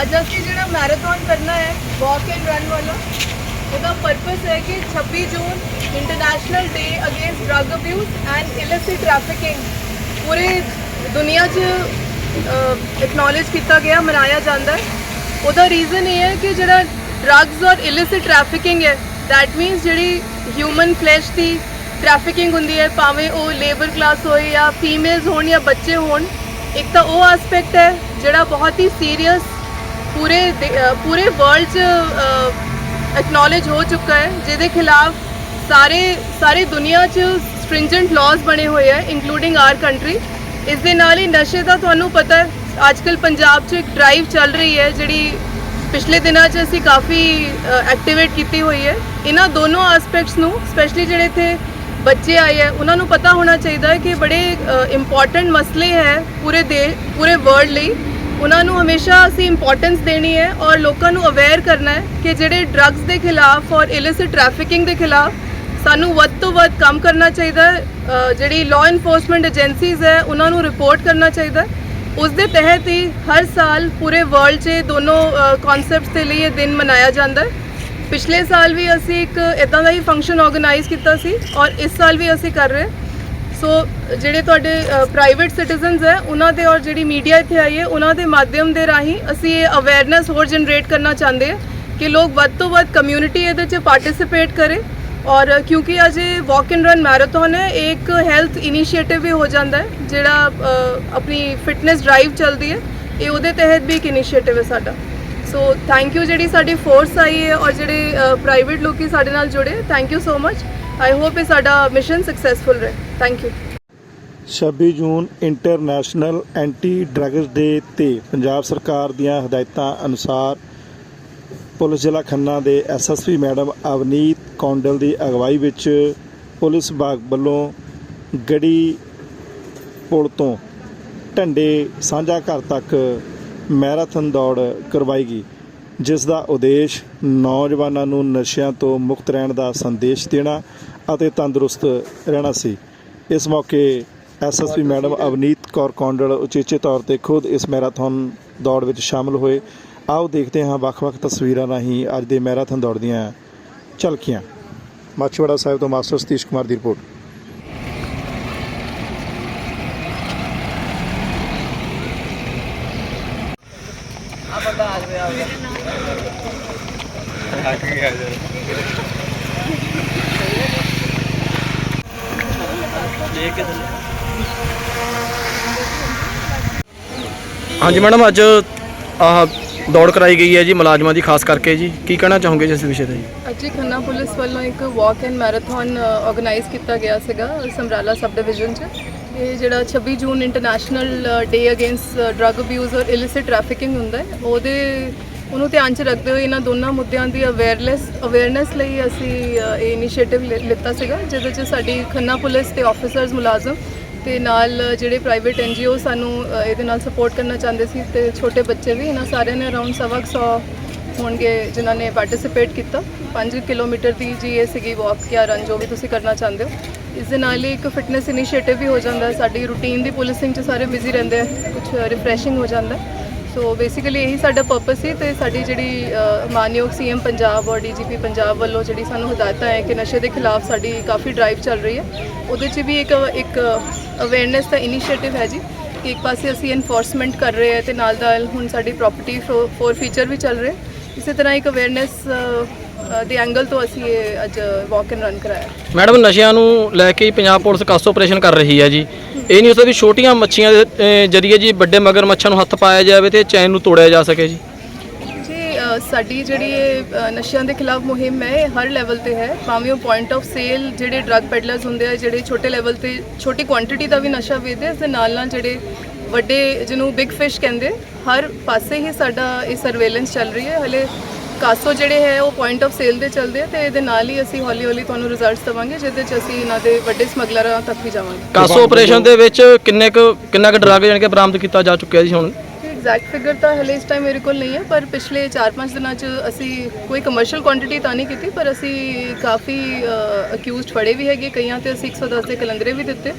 ਅੱਜ ਅਸੀਂ ਜਿਹੜਾ ਮੈਰਾਥਨ ਕਰਨਾ ਹੈ ਵਾਕ ਐਂਡ ਰਨ ਵਾਲਾ, ਉਹਦਾ ਪਰਪਸ ਹੈ ਕਿ 26 June international day against drug abuse and illicit trafficking ਪੂਰੇ ਦੁਨੀਆ 'ਚ ਐਕਨੋਲਜ ਕੀਤਾ ਗਿਆ, ਮਨਾਇਆ ਜਾਂਦਾ ਹੈ। ਉਹਦਾ ਰੀਜ਼ਨ ਇਹ ਹੈ ਕਿ ਜਿਹੜਾ ਡਰੱਗਸ ਔਰ ਇਲਿਸਿਟ ਟ੍ਰੈਫਿਕਿੰਗ ਹੈ ਦੈਟ ਮੀਨਸ ਜਿਹੜੀ ਹਿਊਮਨ ਫਲੈਸ਼ ਦੀ ਟ੍ਰੈਫਿਕਿੰਗ ਹੁੰਦੀ ਹੈ, ਭਾਵੇਂ ਉਹ ਲੇਬਰ ਕਲਾਸ ਹੋਏ ਜਾਂ ਫੀਮੇਲਸ ਹੋਣ ਜਾਂ ਬੱਚੇ ਹੋਣ, ਇੱਕ ਤਾਂ ਉਹ ਐਸਪੈਕਟ ਹੈ ਜਿਹੜਾ ਬਹੁਤ ਹੀ ਸੀਰੀਅਸ ਪੂਰੇ ਦੇ- ਪੂਰੇ ਵਰਲਡ 'ਚ ਐਕਨੋਲਜ ਹੋ ਚੁੱਕਾ ਹੈ, ਜਿਹਦੇ ਖਿਲਾਫ ਸਾਰੇ, ਸਾਰੀ ਦੁਨੀਆ 'ਚ ਸਟ੍ਰਿੰਜੈਂਟ ਲਾਜ਼ ਬਣੇ ਹੋਏ ਹੈ ਇਨਕਲੂਡਿੰਗ ਆਰ ਕੰਟਰੀ ਇਸ ਦੇ ਨਾਲ ਹੀ ਨਸ਼ੇ ਦਾ ਤੁਹਾਨੂੰ ਪਤਾ ਹੈ ਅੱਜਕੱਲ ਪੰਜਾਬ 'ਚ ਇੱਕ ਡਰਾਈਵ ਚੱਲ ਰਹੀ ਹੈ, ਜਿਹੜੀ ਪਿਛਲੇ ਦਿਨਾਂ 'ਚ ਅਸੀਂ ਕਾਫੀ ਐਕਟੀਵੇਟ ਕੀਤੀ ਹੋਈ ਹੈ। ਇਹਨਾਂ ਦੋਨੋਂ ਐਸਪੈਕਟਸ ਨੂੰ ਸਪੈਸ਼ਲੀ ਜਿਹੜੇ ਇੱਥੇ ਬੱਚੇ ਆਏ ਹੈ, ਉਹਨਾਂ ਨੂੰ ਪਤਾ ਹੋਣਾ ਚਾਹੀਦਾ ਹੈ ਕਿ ਬੜੇ ਇੰਪੋਰਟੈਂਟ ਮਸਲੇ ਹੈ ਪੂਰੇ ਦੇ ਪੂਰੇ ਵਰਲਡ ਲਈ। ਉਹਨਾਂ ਨੂੰ ਹਮੇਸ਼ਾ ਅਸੀਂ ਇੰਪੋਰਟੈਂਸ ਦੇਣੀ ਹੈ ਔਰ ਲੋਕਾਂ ਨੂੰ ਅਵੇਅਰ ਕਰਨਾ ਹੈ ਕਿ ਜਿਹੜੇ ਡਰੱਗਸ ਦੇ ਖਿਲਾਫ ਔਰ ਇਲਿਸਿਟ ਟ੍ਰੈਫਿਕਿੰਗ ਦੇ ਖਿਲਾਫ ਸਾਨੂੰ ਵੱਧ ਤੋਂ ਵੱਧ ਕੰਮ ਕਰਨਾ ਚਾਹੀਦਾ ਹੈ। ਜਿਹੜੀ ਲਾਅ ਇਨਫੋਰਸਮੈਂਟ ਏਜੰਸੀਜ਼ ਹੈ, ਉਹਨਾਂ ਨੂੰ ਰਿਪੋਰਟ ਕਰਨਾ ਚਾਹੀਦਾ ਉਸ ਦੇ ਤਹਿਤ ਹੀ ਹਰ ਸਾਲ ਪੂਰੇ ਵਰਲਡ 'ਚ ਇਹ ਦੋਨੋਂ ਕਨਸੈਪਟਸ ਦੇ ਲਈ ਇਹ ਦਿਨ ਮਨਾਇਆ ਜਾਂਦਾ ਹੈ। ਪਿਛਲੇ ਸਾਲ ਵੀ ਅਸੀਂ ਇੱਕ ਇਦਾਂ ਦਾ ਹੀ ਫੰਕਸ਼ਨ ਆਰਗੇਨਾਈਜ਼ ਕੀਤਾ ਸੀ ਔਰ ਇਸ ਸਾਲ ਵੀ ਅਸੀਂ ਕਰ ਰਹੇ ਹਾਂ। ਸੋ ਜਿਹੜੇ ਤੁਹਾਡੇ ਪ੍ਰਾਈਵੇਟ ਸਿਟੀਜ਼ਨਸ ਹੈ, ਉਹਨਾਂ ਦੇ ਔਰ ਜਿਹੜੀ ਮੀਡੀਆ ਇੱਥੇ ਆਈ ਹੈ, ਉਹਨਾਂ ਦੇ ਮਾਧਿਅਮ ਦੇ ਰਾਹੀਂ ਅਸੀਂ ਇਹ ਅਵੇਅਰਨੈਸ ਹੋਰ ਜਨਰੇਟ ਕਰਨਾ ਚਾਹੁੰਦੇ ਹਾਂ ਕਿ ਲੋਕ ਵੱਧ ਤੋਂ ਵੱਧ ਕਮਿਊਨਿਟੀ ਇਹਦੇ 'ਚ ਪਾਰਟਿਸਿਪੇਟ ਕਰੇ ਔਰ ਕਿਉਂਕਿ ਅੱਜ ਇਹ ਵਾਕ ਐਂਡ ਰਨ ਮੈਰਾਥਨ ਹੈ, ਇਹ ਇੱਕ ਹੈਲਥ ਇਨੀਸ਼ੀਏਟਿਵ ਵੀ ਹੋ ਜਾਂਦਾ ਹੈ, ਜਿਹੜਾ ਆਪਣੀ ਫਿਟਨੈਸ ਡਰਾਈਵ ਚੱਲਦੀ ਹੈ, ਇਹ ਉਹਦੇ ਤਹਿਤ ਵੀ ਇੱਕ ਇਨੀਸ਼ੀਏਟਿਵ ਹੈ ਸਾਡਾ। ਸੋ ਥੈਂਕ ਯੂ ਜਿਹੜੀ ਸਾਡੀ ਫੋਰਸ ਆਈ ਹੈ ਔਰ ਜਿਹੜੇ ਪ੍ਰਾਈਵੇਟ ਲੋਕੀ ਸਾਡੇ ਨਾਲ ਜੁੜੇ thank you so much I hope ਇਹ ਸਾਡਾ ਮਿਸ਼ਨ ਸਕਸੈਸਫੁਲ ਰਹੇ। Thank you 26 June international anti drugs day ਤੇ ਪੰਜਾਬ ਸਰਕਾਰ ਦੀਆਂ ਹਦਾਇਤਾਂ ਅਨੁਸਾਰ ਪੁਲਿਸ ਜ਼ਿਲ੍ਹਾ ਖੰਨਾ ਦੇ ਐਸਐਸਪੀ ਮੈਡਮ ਅਵਨੀਤ ਕੌਂਡਲ ਦੀ ਅਗਵਾਈ ਵਿੱਚ ਪੁਲਿਸ ਵਿਭਾਗ ਵੱਲੋਂ ਗੜੀ ਪੁਲ ਤੋਂ ਢੰਡੇ ਸਾਂਝਾ ਘਰ ਤੱਕ ਮੈਰਾਥਨ ਦੌੜ ਕਰਵਾਈ ਗਈ, ਜਿਸ ਦਾ ਉਦੇਸ਼ ਨੌਜਵਾਨਾਂ ਨੂੰ ਨਸ਼ਿਆਂ ਤੋਂ ਮੁਕਤ ਰਹਿਣ ਦਾ ਸੰਦੇਸ਼ ਦੇਣਾ ਅਤੇ ਤੰਦਰੁਸਤ ਰਹਿਣਾ ਸੀ। ਇਸ ਮੌਕੇ ਐਸਐਸਪੀ ਮੈਡਮ ਅਵਨੀਤ ਕੌਰ ਕੌਂਡਲ ਉਚੇਚੇ ਤੌਰ ਤੇ ਖੁਦ ਇਸ ਮੈਰਾਥਨ ਦੌੜ ਵਿੱਚ ਸ਼ਾਮਲ ਹੋਏ। ਆਓ ਦੇਖਦੇ ਹਾਂ ਵੱਖ-ਵੱਖ ਤਸਵੀਰਾਂ ਰਾਹੀਂ ਅੱਜ ਦੇ ਮੈਰਾਥਨ ਦੌੜ ਦੀਆਂ ਝਲਕੀਆਂ। ਮਾਛੀਵਾੜਾ ਸਾਹਿਬ ਤੋਂ ਮਾਸਟਰ ਸਤੀਸ਼ ਕੁਮਾਰ ਦੀ ਰਿਪੋਰਟ। ਹਾਂਜੀ ਮੈਡਮ ਅੱਜ ਆਹ ਦੌੜ ਕਰਾਈ ਗਈ ਹੈ ਜੀ ਮੁਲਾਜ਼ਮਾਂ ਦੀ ਖਾਸ ਕਰਕੇ ਜੀ। ਕੀ ਕਹਿਣਾ ਚਾਹੋਗੇ ਜੀ ਇਸ ਵਿਸ਼ੇ ਤੇ ਜੀ? ਅੱਜ ਖੰਨਾ ਪੁਲਿਸ ਵੱਲੋਂ ਇੱਕ ਵਾਕ ਐਂਡ ਮੈਰਾਥਨ ਆਰਗੇਨਾਈਜ਼ ਕੀਤਾ ਗਿਆ ਸੀਗਾ ਸਮਰਾਲਾ ਸਬ ਡਿਵੀਜ਼ਨ 'ਚ। ਇਹ ਜਿਹੜਾ 26 June international day against drug abuse ਔਰ ਇਲਿਸਿਟ ਟ੍ਰੈਫਿਕਿੰਗ ਹੁੰਦਾ ਹੈ ਉਹਦੇ ਉਹਨੂੰ ਧਿਆਨ 'ਚ ਰੱਖਦੇ ਹੋਏ ਇਹਨਾਂ ਦੋਨਾਂ ਮੁੱਦਿਆਂ ਦੀ ਅਵੇਅਰਨੈਸ ਅਵੇਅਰਨੈਸ ਲਈ ਅਸੀਂ ਇਹ ਇਨੀਸ਼ੀਏਟਿਵ ਲਿੱਤਾ ਸੀਗਾ, ਜਿਹਦੇ 'ਚ ਸਾਡੀ ਖੰਨਾ ਪੁਲਿਸ ਤੇ ਆਫੀਸਰਸ ਮੁਲਾਜ਼ਮ ਤੇ ਨਾਲ ਜਿਹੜੇ ਪ੍ਰਾਈਵੇਟ ਐਨਜੀਓ ਸਾਨੂੰ ਇਹਦੇ ਨਾਲ ਸਪੋਰਟ ਕਰਨਾ ਚਾਹੁੰਦੇ ਸੀ ਤੇ ਛੋਟੇ ਬੱਚੇ ਵੀ, ਇਹਨਾਂ ਸਾਰਿਆਂ ਨੇ ਅਰਾਊਂਡ ਸਵਾ ਕੁ ਸੌ ਹੋਣਗੇ ਜਿਨ੍ਹਾਂ ਨੇ ਪਾਰਟਿਸਿਪੇਟ ਕੀਤਾ। 5 ਕਿਲੋਮੀਟਰ ਦੀ ਜੀ ਇਹ ਸੀਗੀ ਵਾਕ ਜਾਂ ਰਨ ਜੋ ਵੀ ਤੁਸੀਂ ਕਰਨਾ ਚਾਹੁੰਦੇ ਹੋ। ਇਸ ਦੇ ਨਾਲ ਹੀ ਇੱਕ ਫਿਟਨੈਸ ਇਨੀਸ਼ੀਏਟਿਵ ਵੀ ਹੋ ਜਾਂਦਾ, ਸਾਡੀ ਰੂਟੀਨ ਦੀ ਪੁਲਿਸਿੰਗ 'ਚ ਸਾਰੇ ਬਿਜ਼ੀ ਰਹਿੰਦੇ ਆ ਕੁਝ ਰਿਫਰੈਸ਼ਿੰਗ ਹੋ ਜਾਂਦਾ। ਸੋ ਬੇਸਿਕਲੀ ਇਹੀ ਸਾਡਾ ਪਰਪਸ ਸੀ ਤੇ ਸਾਡੀ ਜਿਹੜੀ ਅ, ਮਾਨਯੋਗ ਸੀਐਮ ਪੰਜਾਬ ਔਰ ਡੀਜੀਪੀ ਪੰਜਾਬ ਵੱਲੋਂ ਜਿਹੜੀ ਸਾਨੂੰ ਹਦਾਇਤਾਂ ਹੈ ਕਿ ਨਸ਼ੇ ਦੇ ਖਿਲਾਫ ਸਾਡੀ ਕਾਫੀ ਡਰਾਈਵ ਚੱਲ ਰਹੀ ਹੈ। ਉਹਦੇ 'ਚ ਵੀ ਇੱਕ ਇੱਕ ਅਵੇਅਰਨੈਸ ਦਾ ਇਨੀਸ਼ੀਏਟਿਵ ਹੈ ਜੀ ਕਿ ਇੱਕ ਪਾਸੇ ਅਸੀਂ ਐਨਫੋਰਸਮੈਂਟ ਕਰ ਰਹੇ ਹਾਂ ਤੇ ਨਾਲ ਨਾਲ ਹੁਣ ਸਾਡੀ ਪ੍ਰਾਪਰਟੀ ਫੋਰ ਫੀਚਰ ਵੀ ਚੱਲ ਰਹੇ ਇਸੇ ਤਰ੍ਹਾਂ ਇੱਕ ਅਵੇਅਰਨੈਸ ਦੇ ਐਂਗਲ ਤੋਂ ਅਸੀਂ ਇਹ ਅੱਜ ਵਾਕ ਐਂਡ ਰਨ ਕਰਾਇਆ। ਮੈਡਮ ਨਸ਼ਿਆਂ ਨੂੰ ਲੈ ਕੇ ਪੰਜਾਬ ਪੁਲਿਸ ਕਾਸ ਆਪਰੇਸ਼ਨ ਕਰ ਰਹੀ ਹੈ ਜੀ। ਇਹ ਨਹੀਂ ਉਸਦਾ ਵੀ ਛੋਟੀਆਂ ਮੱਛੀਆਂ ਦੇ ਜ਼ਰੀਏ ਜੀ ਵੱਡੇ ਮਗਰ ਮੱਛਾਂ ਨੂੰ ਹੱਥ ਪਾਇਆ ਜਾਵੇ ਤੇ ਚੈਨ ਨੂੰ ਤੋੜਿਆ ਜਾ ਸਕੇ ਜੀ। ਜੀ ਸਾਡੀ ਜਿਹੜੀ ਇਹ ਨਸ਼ਿਆਂ ਦੇ ਖਿਲਾਫ ਮੁਹਿੰਮ ਹੈ, ਇਹ ਹਰ ਲੈਵਲ ਤੇ ਹੈ। ਭਾਵੇਂ ਉਹ ਪੁਆਇੰਟ ਆਫ ਸੇਲ ਜਿਹੜੇ ਡਰੱਗ ਪੈਡਲਰਸ ਹੁੰਦੇ ਆ, ਜਿਹੜੇ ਛੋਟੇ ਲੈਵਲ ਤੇ ਛੋਟੀ ਕੁਆਂਟੀਟੀ ਦਾ ਵੀ ਨਸ਼ਾ ਵੇਚਦੇ ਆ, ਇਸ ਦੇ ਨਾਲ ਨਾਲ ਜਿਹੜੇ ਵੱਡੇ ਜਿਹਨੂੰ ਬਿਗ ਫਿਸ਼ ਕਹਿੰਦੇ, ਹਰ ਪਾਸੇ ਹੀ ਸਾਡਾ ਇਹ ਸਰਵੇਲੈਂਸ ਚੱਲ ਰਹੀ ਹੈ। ਹਲੇ ਕਾਸੋ ਜਿਹੜੇ ਹੈ ਉਹ ਪੁਆਇੰਟ ਆਫ ਸੇਲ ਦੇ ਚੱਲਦੇ ਆ ਤੇ ਇਹਦੇ ਨਾਲ ਹੀ ਅਸੀਂ ਹੌਲੀ ਹੌਲੀ ਤੁਹਾਨੂੰ ਰਿਜ਼ਲਟਸ ਦਵਾਂਗੇ ਜਿਹਦੇ ਚ ਅਸੀਂ ਇਹਨਾਂ ਦੇ ਵੱਡੇ ਸਮਗਲਰਾਂ ਤੱਕ ਵੀ ਜਾਵਾਂਗੇ। ਕਾਸੋ ਆਪਰੇਸ਼ਨ ਦੇ ਵਿੱਚ ਕਿੰਨੇ ਕੁ ਕਿੰਨਾ ਕੁ ਡਰੱਗ ਜਾਣੀ ਕਿ ਬਰਾਮਦ ਕੀਤਾ ਜਾ ਚੁੱਕਿਆ ਜੀ ਹੁਣ? ਐਗਜ਼ੈਕਟ ਫਿਗਰ ਤਾਂ ਹਲੇ ਇਸ ਟਾਈਮ ਮੇਰੇ ਕੋਲ ਨਹੀਂ ਹੈ ਪਰ ਪਿਛਲੇ 4-5 ਦਿਨਾਂ 'ਚ ਅਸੀਂ ਕੋਈ ਕਮਰਸ਼ੀਅਲ ਕੁਆਂਟੀਟੀ ਤਾਂ ਨਹੀਂ ਕੀਤੀ ਪਰ ਅਸੀਂ ਕਾਫੀ ਅਕਿਊਜ਼ਡ ਫੜੇ ਵੀ ਹੈਗੇ ਕਈਆਂ ਤੇ ਅਸੀਂ 110 ਦੇ ਕਲੰਦਰੇ ਵੀ ਦਿੱਤੇ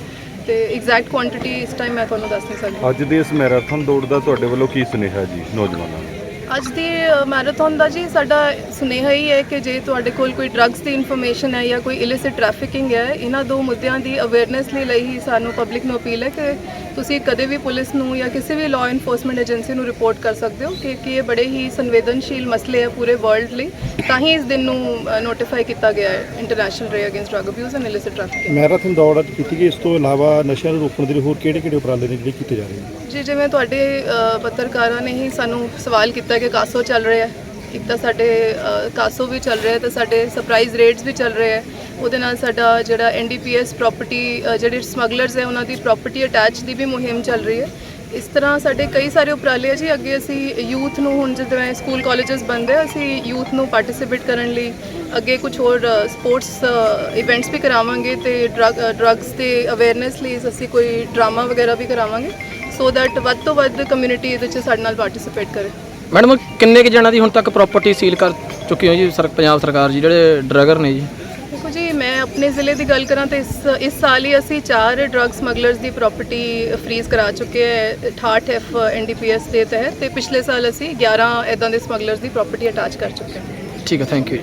ਤੇ ਐਗਜ਼ੈਕਟ ਕੁਆਂਟੀਟੀ ਇਸ ਟਾਈਮ ਮੈਂ ਤੁਹਾਨੂੰ ਦੱਸ ਨਹੀਂ ਸਕਦੀ। ਅੱਜ ਦੇ ਇਸ ਮੈਰਾਥਨ ਦੌੜ ਦਾ ਤੁਹਾਡੇ ਵੱਲੋਂ ਕੀ ਸੁਨੇਹਾ ਜੀ ਨੌਜਵਾਨਾਂ ਨੂੰ? ਅੱਜ ਦੀ ਮੈਰਾਥਨ ਦਾ ਜੀ ਸਾਡਾ ਸੁਨੇਹਾ ਹੀ ਹੈ ਕਿ ਜੇ ਤੁਹਾਡੇ ਕੋਲ ਕੋਈ ਡਰੱਗਸ ਦੀ ਇਨਫੋਰਮੇਸ਼ਨ ਹੈ ਜਾਂ ਕੋਈ ਇਲਿਸਿਟ ਟ੍ਰੈਫਿਕਿੰਗ ਹੈ, ਇਹਨਾਂ ਦੋ ਮੁੱਦਿਆਂ ਦੀ ਅਵੇਅਰਨੈਸ ਲਈ ਲਈ ਹੀ ਸਾਨੂੰ ਪਬਲਿਕ ਨੂੰ ਅਪੀਲ ਹੈ ਕਿ ਤੁਸੀਂ ਕਦੇ ਵੀ ਪੁਲਿਸ ਨੂੰ ਜਾਂ ਕਿਸੇ ਵੀ ਲਾਅ ਇਨਫੋਰਸਮੈਂਟ ਏਜੰਸੀ ਨੂੰ ਰਿਪੋਰਟ ਕਰ ਸਕਦੇ ਹੋ ਕਿ ਕਿ ਇਹ ਬੜੇ ਹੀ ਸੰਵੇਦਨਸ਼ੀਲ ਮਸਲੇ ਹੈ ਪੂਰੇ ਵਰਲਡ ਲਈ, ਤਾਂ ਹੀ ਇਸ ਦਿਨ ਨੂੰ ਨੋਟੀਫਾਈ ਕੀਤਾ ਗਿਆ ਹੈ international day against drug abuse and illicit trafficking marathon ਦੌੜ ਅੱਜ ਕੀਤੀ ਗਈ, ਇਸ ਤੋਂ ਇਲਾਵਾ ਨਸ਼ਿਆਂ ਨੂੰ ਰੋਕਣ ਦੇ ਲਈ ਹੋਰ ਕਿਹੜੇ ਕਿਹੜੇ ਉਪਰਾਲੇ ਨੇ ਜਿਹੜੇ ਕੀਤੇ ਜਾ ਰਹੇ ਨੇ? ਜੀ, ਜਿਵੇਂ ਤੁਹਾਡੇ ਪੱਤਰਕਾਰਾਂ ਨੇ ਹੀ ਸਾਨੂੰ ਸਵਾਲ ਕੀਤਾ ਕਿ ਕਾਸੋ ਚੱਲ ਰਿਹਾ ਹੈ। ਇੱਕ ਤਾਂ ਸਾਡੇ ਕਾਸੋ ਵੀ ਚੱਲ ਰਿਹਾ ਹੈ ਤੇ ਸਾਡੇ ਸਰਪ੍ਰਾਈਜ਼ ਰੇਟਸ ਵੀ ਚੱਲ ਰਹੇ ਹੈ। ਉਹਦੇ ਨਾਲ ਸਾਡਾ ਜਿਹੜਾ ਐਨਡੀਪੀਐਸ ਪ੍ਰਾਪਰਟੀ ਜਿਹੜੇ ਸਮਗਲਰਸ ਹੈ, ਉਹਨਾਂ ਦੀ ਪ੍ਰਾਪਰਟੀ ਅਟੈਚ ਦੀ ਵੀ ਮੁਹਿੰਮ ਚੱਲ ਰਹੀ ਹੈ। ਇਸ ਤਰ੍ਹਾਂ ਸਾਡੇ ਕਈ ਸਾਰੇ ਉਪਰਾਲੇ ਆ ਜੀ। ਅੱਗੇ ਅਸੀਂ ਯੂਥ ਨੂੰ ਹੁਣ ਜਿਵੇਂ ਸਕੂਲ ਕਾਲਜਸ ਬੰਦ ਹੈ ਅਸੀਂ ਯੂਥ ਨੂੰ ਪਾਰਟਿਸਿਪੇਟ ਕਰਨ ਲਈ ਅੱਗੇ ਕੁਝ ਹੋਰ ਸਪੋਰਟਸ ਇਵੈਂਟਸ ਵੀ ਕਰਾਵਾਂਗੇ ਤੇ ਡਰੱਗਸ ਤੇ ਅਵੇਅਰਨੈਸ ਲਈ ਅਸੀਂ ਕੋਈ ਡਰਾਮਾ ਵਗੈਰਾ ਵੀ ਕਰਾਵਾਂਗੇ। ਸੋ ਦੈਟ ਵੱਧ ਤੋਂ ਵੱਧ ਕਮਿਊਨਿਟੀ ਇਹਦੇ ਵਿੱਚ ਸਾਡੇ ਨਾਲ ਪਾਰਟਿਸਿਪੇਟ ਕਰੇ। ਮੈਡਮ ਕਿੰਨੇ ਕੁ ਜਣਾਂ ਦੀ ਹੁਣ ਤੱਕ ਪ੍ਰਾਪਰਟੀ ਸੀਲ ਕਰ ਚੁੱਕੀ ਹੋ ਜੀ ਸਰ ਪੰਜਾਬ ਸਰਕਾਰ ਜੀ ਜਿਹੜੇ ਡਰੱਗਰ ਨੇ ਜੀ? ਦੇਖੋ ਜੀ ਮੈਂ ਆਪਣੇ ਜ਼ਿਲ੍ਹੇ ਦੀ ਗੱਲ ਕਰਾਂ ਤਾਂ ਇਸ ਇਸ ਸਾਲ ਹੀ ਅਸੀਂ ਚਾਰ ਡਰੱਗ ਸਮਗਲਰਸ ਦੀ ਪ੍ਰਾਪਰਟੀ ਫਰੀਜ਼ ਕਰਾ ਚੁੱਕੇ ਹੈ 68 ਐਫ ਐਨਡੀਪੀਐਸ ਦੇ ਤਹਿਤ ਤੇ ਪਿਛਲੇ ਸਾਲ ਅਸੀਂ 11 ਇਦਾਂ ਦੇ ਸਮਗਲਰਸ ਦੀ ਪ੍ਰਾਪਰਟੀ ਅਟੈਚ ਕਰ ਚੁੱਕੇ ਹਾਂ। ਠੀਕ ਹੈ ਥੈਂਕ ਯੂ